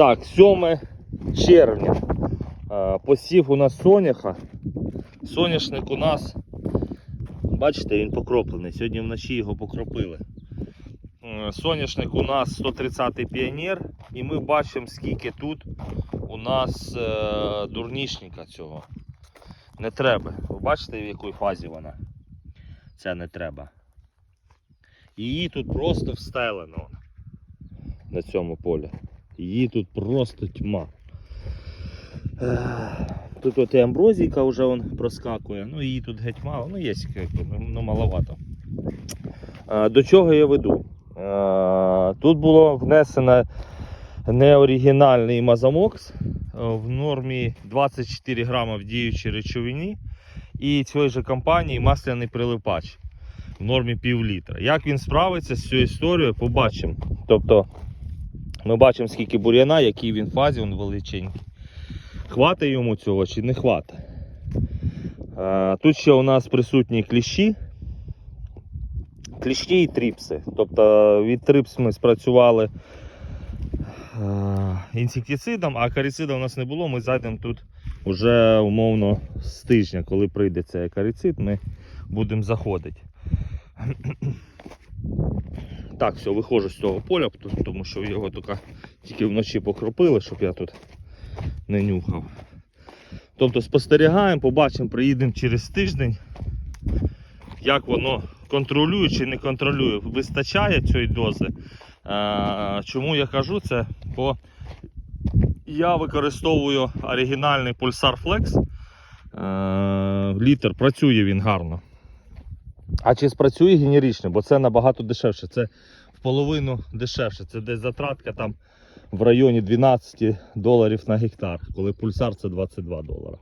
Так, 7 червня. Посів у нас соняха. Соняшник у нас, бачите, він покроплений. Сьогодні вночі його покропили. Е, Соняшник у нас 130-й піонер, і ми бачимо, скільки тут у нас е, дурнішника цього. Не треба. Ви бачите, в якій фазі вона? Це не треба. Її тут просто встелено на цьому полі. Її тут просто тьма. Тут от і амброзійка вже вон проскакує, ну її тут геть мало, ну є, ну, ну маловато. Е, До чого я веду? Е, Тут було внесено неоригінальний мазамокс е, в нормі 24 грама в діючій речовині і цієї ж компанії масляний прилипач в нормі пів літра. Як він справиться з цією історією, побачимо. Тобто ми бачимо, скільки бур'яна, який він фазі, він величенький. Хватить йому цього чи не хватить. Е, Тут ще у нас присутні кліщі. Кліщі і тріпси. Тобто від трипс ми спрацювали інсектицидом, а каріцида у нас не було. Ми зайдемо тут вже умовно з тижня, коли прийде цей каріцид, ми будемо заходити. Так, все, виходжу з цього поля, тому що його тільки, тільки вночі покропили, щоб я тут не нюхав. Тобто спостерігаємо, побачимо, приїдемо через тиждень, як воно контролює чи не контролює. Вистачає цієї дози. Чому я кажу це? Бо я використовую оригінальний Pulsar Flex. Літр, працює він гарно. А чи спрацює генерично, бо це набагато дешевше. Це в половину дешевше. Це десь затратка там в районі 12 доларів на гектар, коли пульсар це 22 долара.